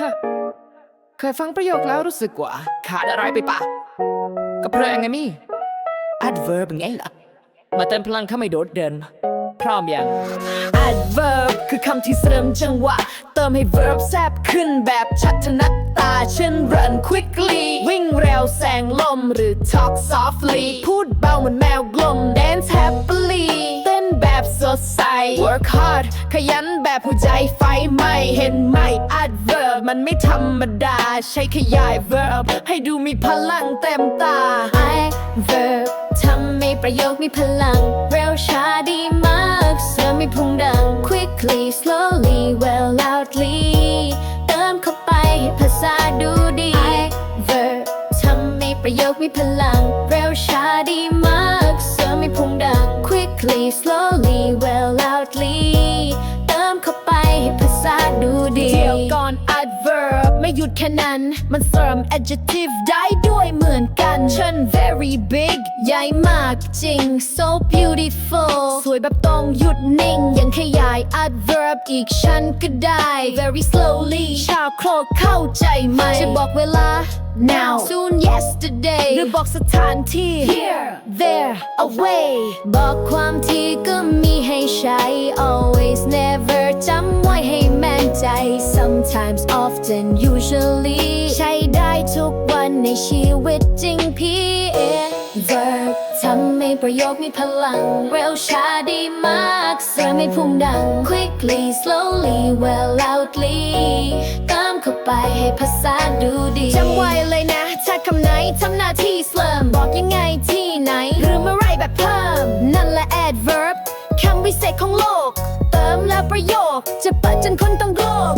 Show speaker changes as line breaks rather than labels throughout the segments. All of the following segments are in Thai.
ฮะเคยฟังประโยคแล้วรู้สึกว่า ขาดอะไรไปปะก็เพราะไงมี่ adverb ไงล่ะ มาเติมพลังข้าไม่โดดเด่นพร้อมยัง adverb คือคำที่เสริมจังหวะ เติมให้ verb แซบขึ้นแบบชัดถนัดตา เช่น run quickly วิ่งเร็วแซงลมหรือ talk softly พูดเบาเหมือนแมวกลม dance happily ดใส work hard ขยันแบบหัวใจไฟไหม้เห็นไหม adverb มันไม่ธรรมดา ใช้ขยาย verb ให้ดูมีพลังเต็มตา
adverb ทำให้ประโยคมีพลัง เร็วช้าดีมากเสริมให้พุงดัง quickly slowly well loudly เติมเข้าไปให้ภาษาดูดี adverb ทำให้ประโยคมีพลัง เร็วช้าดีมาก ไม่
หยุดแค่นั้น มันเสริม adjective ได้ด้วยเหมือนกันเช่น very big ใหญ่มากจริง so beautiful สวยแบบต้องหยุดนิ่ง ยังขยาย adverb อีกชั้นก็ได้ very slowly ชาวโครกเข้าใจไหม จะบอกเวลา now soon yesterday หรือบอกสถานที่ here there away
บอกความที่ก็มีให้ใช้ always never จำไว้ให้แม่นใจ sometimes often usually ใช้ได้ทุกวันในชีวิตจริงพี่ verb ทำให้ประโยคมีพลัง เร็วช้าดีมากเสริมให้พุ่งดัง quickly slowly well loudly ตามเข้าไปให้ภาษาดูดี
จำไว้เลยนะ ถ้าคำไหนทำหน้าที่เสริมบอกยังไงที่ไหน หรือเมื่อไรแบบเพิ่ม นั่นแหละ adverb คำวิเศษของโลก เติมแล้วประโยค จะเปิดจนคนต้องโลก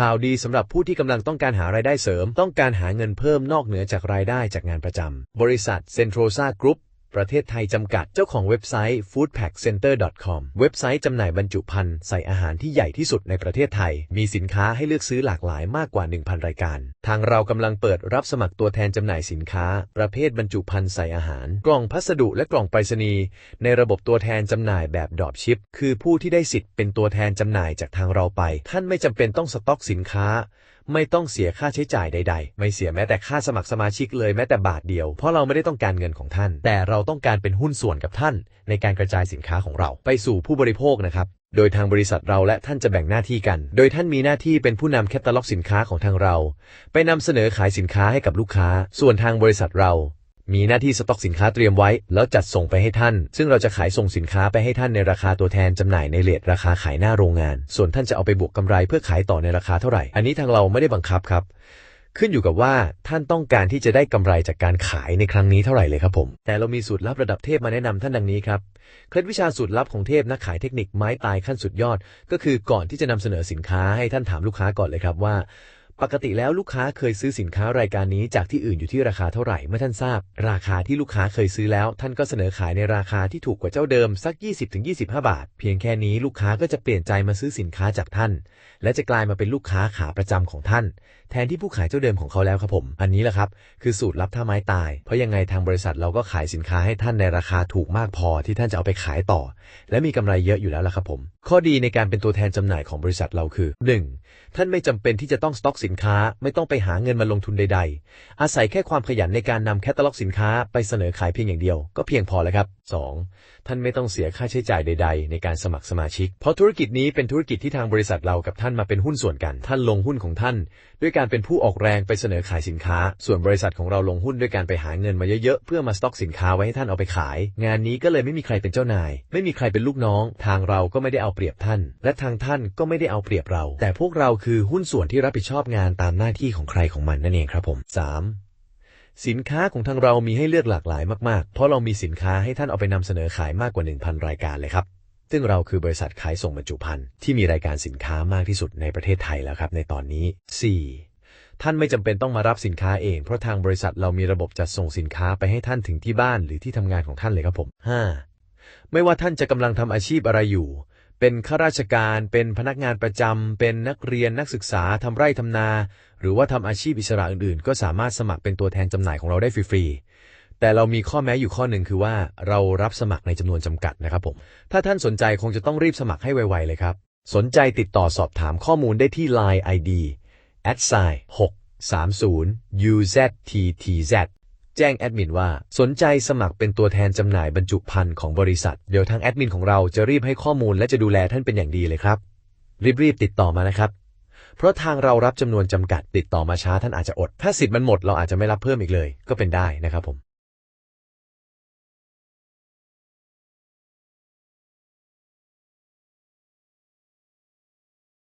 ข่าวดีสำหรับผู้ที่กำลังต้องการหารายได้เสริม ต้องการหาเงินเพิ่มนอกเหนือจากรายได้จากงานประจำ บริษัทเซนโทรซากรุ๊ป ประเทศไทยจำกัดเจ้าของเว็บไซต์ foodpackcenter.com เว็บไซต์จำหน่ายบรรจุภัณฑ์ใส่อาหารที่ใหญ่ที่สุดในประเทศไทย มีสินค้าให้เลือกซื้อหลากหลายมากกว่า 1,000 รายการ ทางเรากำลังเปิดรับสมัครตัวแทนจำหน่ายสินค้า ประเภทบรรจุภัณฑ์ใส่อาหาร กล่องพัสดุและกล่องไปรษณีย์ในระบบตัวแทนจำหน่ายแบบดรอปชิปคือผู้ที่ได้สิทธิ์เป็นตัวแทนจำหน่ายจากทางเราไป ท่านไม่จำเป็นต้องสต็อกสินค้าไม่ต้องเสียค่าใช้จ่ายใด ๆ ไม่เสียแม้แต่ค่าสมัครสมาชิกเลยแม้แต่บาทเดียว เพราะเราไม่ได้ต้องการเงินของท่าน แต่เราต้องการเป็นหุ้นส่วนกับท่าน ในการกระจายสินค้าของเรา ไปสู่ผู้บริโภคนะครับโดยทางบริษัทเราและท่านจะแบ่งหน้าที่กัน โดยท่านมีหน้าที่เป็นผู้นำแคตตาล็อกสินค้าของทางเรา ไปนำเสนอขายสินค้าให้กับลูกค้า ส่วนทางบริษัทเรา มีหน้าที่สต็อกสินค้าเตรียมไว้ แล้วจัดส่งไปให้ท่าน ซึ่งเราจะขายส่งสินค้าไปให้ท่านในราคาตัวแทนจำหน่ายในเลทราคาขายหน้าโรงงาน ส่วนท่านจะเอาไปบวกกำไรเพื่อขายต่อในราคาเท่าไหร่ อันนี้ทางเราไม่ได้บังคับครับ ขึ้นอยู่กับว่าท่านต้องการที่จะได้กำไรจากการขายในครั้งนี้เท่าไหร่เลยครับผม แต่เรามีสูตรลับระดับเทพมาแนะนำท่านดังนี้ครับ เคล็ดวิชาสูตรลับของเทพนักขายเทคนิคไม้ตายขั้นสุดยอด ก็คือก่อนที่จะนำเสนอสินค้าให้ท่านถามลูกค้าก่อนเลยครับว่า ปกติแล้วลูกค้าเคยซื้อสินค้ารายการนี้จากที่อื่นอยู่ที่ราคาเท่าไหร่เมื่อท่านทราบ ราคาที่ลูกค้าเคยซื้อแล้ว ท่านก็เสนอขายในราคาที่ถูกกว่าเจ้าเดิมสัก 20-25 บาท เพียงแค่นี้ลูกค้าก็จะเปลี่ยนใจมาซื้อสินค้าจากท่าน และจะกลายมาเป็นลูกค้าขาประจำของท่าน แทนที่ผู้ขายเจ้าเดิมของเขาแล้วครับผม อันนี้แหละครับ คือสูตรลับท่าไม้ตาย เพราะยังไงทางบริษัทเราก็ขายสินค้าให้ท่านในราคาถูกมากพอที่ท่านจะเอาไปขายต่อ และมีกำไรเยอะอยู่แล้วล่ะครับผม ข้อดีในการเป็นตัวแทนจำหน่ายของบริษัทเราคือ 1. ท่านไม่จำเป็นที่จะต้องสต็อกสินค้า ไม่ต้องไปหาเงินมาลงทุนใด ๆ อาศัยแค่ความขยันในการนำแคตตาล็อกสินค้าไปเสนอขายเพียงอย่างเดียว ก็เพียงพอแล้วครับ 2. ท่านไม่ต้องเสียค่าใช้จ่ายใด ๆ ในการสมัครสมาชิก เพราะธุรกิจนี้เป็นธุรกิจที่ทางบริษัทเรากับท่านมาเป็นหุ้นส่วนกัน ท่านลงหุ้นของท่าน ด้วยการเป็นผู้ออกแรงไปเสนอขายสินค้า ส่วนบริษัทของเราลงหุ้นด้วยการไปหาเงินมาเยอะๆ เพื่อมาสต็อกสินค้าไว้ให้ท่านเอาไปขาย งานนี้ก็เลยไม่มีใครเป็นเจ้านาย ไม่มีใครเป็นลูกน้อง ทางเราก็ไม่ได้เอาเปรียบท่าน และทางท่านก็ไม่ได้เอาเปรียบเรา แต่พวกเราคือหุ้นส่วนที่รับผิดชอบงานตามหน้าที่ของใครของมันนั่นเองครับผม 3. สินค้าของทางเรามีให้เลือกหลากหลายมาก ๆ เพราะเรามีสินค้าให้ท่านเอาไปนำเสนอขายมากกว่า 1,000 รายการเลยครับ ซึ่งเราคือบริษัทขายส่งบรรจุภัณฑ์ที่มีรายการสินค้ามากที่สุดในประเทศไทยแล้วครับในตอนนี้ 4. ท่านไม่จำเป็นต้องมารับสินค้าเอง เพราะทางบริษัทเรามีระบบจัดส่งสินค้าไปให้ท่านถึงที่บ้านหรือที่ทำงานของท่านเลยครับผม 5. ไม่ว่าท่านจะกำลังทำอาชีพอะไรอยู่ เป็นข้าราชการ เป็นพนักงานประจำเป็นนักเรียนนักศึกษาทำไร่ทำนา หรือว่าทำอาชีพอิสระอื่นๆ ก็สามารถสมัครเป็นตัวแทนจำหน่ายของเราได้ฟรีๆ แต่เรามีข้อแม้อยู่ข้อหนึ่งคือว่าเรารับสมัครในจำนวนจำกัดนะครับผม ถ้าท่านสนใจคงจะต้องรีบสมัครให้ไวๆเลยครับ สนใจติดต่อสอบถามข้อมูลได้ที่ Line ID at sign 630 UZTTZ แจ้งแอดมินว่าสนใจสมัครเป็นตัวแทนจำหน่ายบรรจุภัณฑ์ของบริษัท เดี๋ยวทางแอดมินของเราจะรีบให้ข้อมูลและจะดูแลท่านเป็นอย่างดีเลยครับ รีบๆติดต่อมานะครับ เพราะทางเรารับจำนวนจำกัดติดต่อมาช้าท่านอาจจะอด ถ้าสิทธิ์มันหมดเราอาจจะไม่รับเพิ่มอีกเลย ก็เป็นได้นะครับผม